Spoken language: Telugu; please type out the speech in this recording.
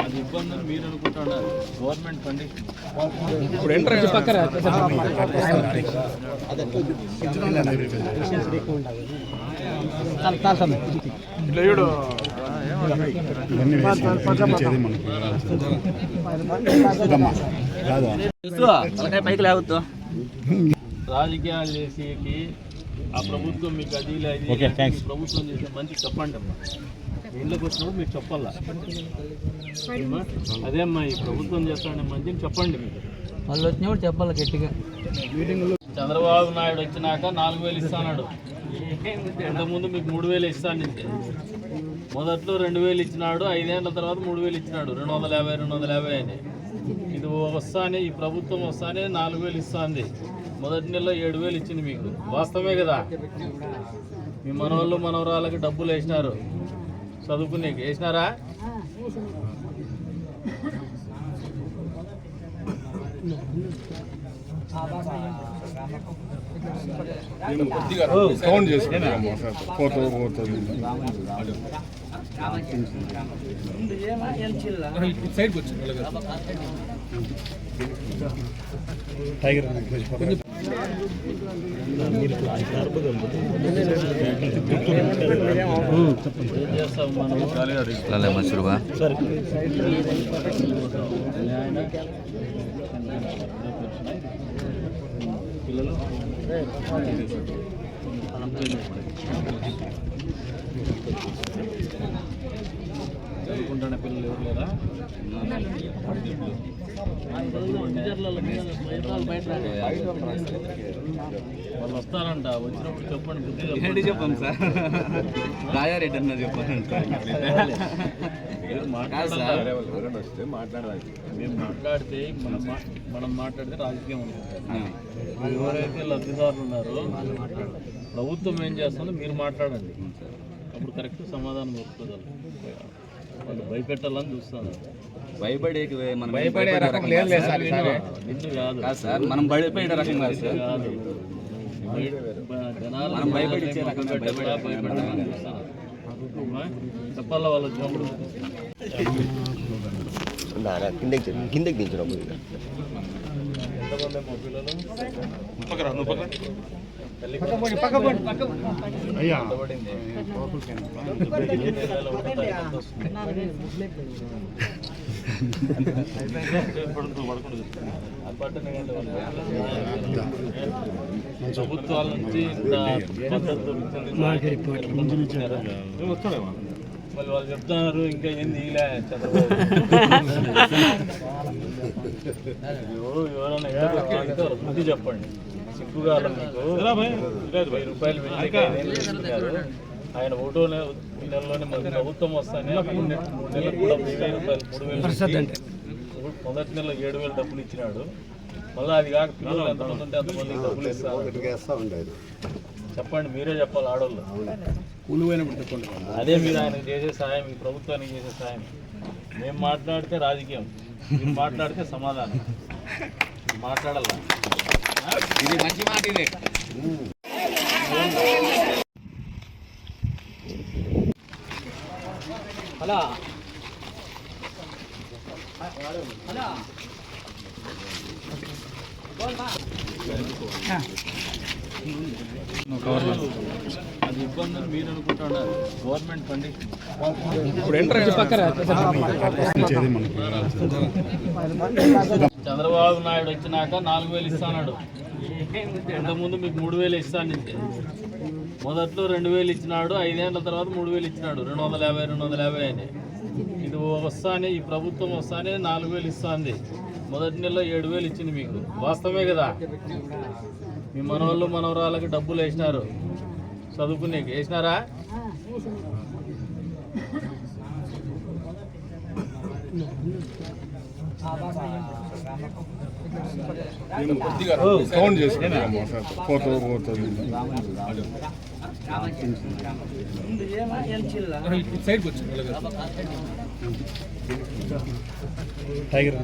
అది ఇబ్బంది మీరు అనుకుంటున్నారు గవర్నమెంట్ కండిషన్ ఇప్పుడు ఎంటర్ పక్కన ఇట్లా చూడు పైకి లేవద్దు రాజకీయాలు చేసేకి ఆ ప్రభుత్వం మీకు అది. ఈ ప్రభుత్వం చేసే మంచి చెప్పండి అమ్మా. ఇళ్ళకి వచ్చినప్పుడు మీరు చెప్పాలా? అదే అమ్మా ఈ ప్రభుత్వం చేస్తాడే మంచిని చెప్పండి మీరు. వాళ్ళు వచ్చినప్పుడు చెప్పాలి గట్టిగా. చంద్రబాబు నాయుడు వచ్చినాక నాలుగు వేలు ఇస్తాడు ఇంతకుముందు మీకు మూడు వేలు ఇస్తాను మొదట్లో రెండు వేలు ఇచ్చినాడు ఐదేళ్ళ తర్వాత మూడు వేలు ఇచ్చినాడు. రెండు వందల యాభై రెండు వందల యాభై అని. వస్తానే ఈ ప్రభుత్వం వస్తానే నాలుగు వేలు ఇస్తుంది. మొదటి నెలలో ఏడు వేలు ఇచ్చింది మీకు. వాస్తవమే కదా? మీ మనవాళ్ళు మనవరాళ్ళకి డబ్బులు వేసినారు. చదువుకునేకి వేసినారా? టైగర్ ఏం చేస్తాం మనం మసూరుబా పిల్లలు పిల్లలు ఎవరు లేరా వాళ్ళు వస్తారంట. వచ్చినప్పుడు చెప్పండి బుద్ధి చెప్పాం సార్? రాజారెడ్డి అన్న చెప్పాను మాట్లాడాలి. మేము మాట్లాడితే మనం మనం మాట్లాడితే రాజకీయం ఉంటుంది ఎవరైతే లబ్ధిదారులు ఉన్నారో ప్రభుత్వం ఏం చేస్తుందో మీరు మాట్లాడండి. అప్పుడు కరెక్ట్ సమాధానం దొరుకుతుంది వాళ్ళు భయపెట్టాలని చూస్తున్నారు. భయపడే మనం భయపడే రకం లేదు సార్. కాదు. కాదు సార్ మనం భయపడే రకం కాదు సార్. మనం భయపడిచ్చే రకం చూస్తున్నారు అమ్మా, చెప్పాలా వాళ్ళు వచ్చినప్పుడు కిందకి కిందకి దించినప్పుడు ప్రభుత్వాల నుంచి ఇంత మద్దతు దొరుకుతుంది. మళ్ళీ వాళ్ళు చెప్తున్నారు ఇంకా ఏం దిగిలే చంద్రబాబు. ఎవరు ఎవరైనా బుద్ధి చెప్పండి. సిగ్గుగా మీకు వెయ్యి రూపాయలు వెళ్ళి. ఆయన ఒకటో నెల నెలలోనే మనకి ప్రభుత్వం వస్తానే మూడు నెల మూడు నెలలకు కూడా వెయ్యి రూపాయలు మూడు వేలు మొదటి నెల ఏడు వేలు డబ్బులు ఇచ్చినాడు. మళ్ళీ అది కాక పిల్లలు ఎంతమంది ఉంటే అంతమందికి డబ్బులు ఇస్తారు. చెప్పండి మీరే చెప్పాలి అదే మీరు ఆయనకు చేసే సాయం ఈ ప్రభుత్వానికి చేసే సాయం. మేము మాట్లాడితే రాజకీయం మీరు మాట్లాడితే సమాధానం. మాట్లాడాల? ఇది మంచి మాట ఇది. అలా. అలా. అది ఇబ్బంది మీరు అనుకుంటున్నారు గవర్నమెంట్ కండిషన్ చంద్రబాబు నాయుడు వచ్చినాక నాలుగు వేలు ఇస్తాడు ఇంతకుముందు మీకు మూడు వేలు ఇస్తాను మొదట్లో రెండు వేలు ఇచ్చినాడు ఐదేళ్ళ తర్వాత మూడు వేలు ఇచ్చినాడు. రెండు వందల యాభై రెండు వందల యాభై అని వస్తానే ఈ ప్రభుత్వం వస్తానే నాలుగు వేలు ఇస్తుంది. మొదటి నెలలో ఏడు వేలు ఇచ్చింది మీకు. వాస్తవమే కదా? మీ మనవాళ్ళు మనవరాళ్ళకి డబ్బులు వేసినారు. చదువుకునే వేసినారా? ఫోన్ చేసుకుంటాము ఫోటో ఫోటో టైగర్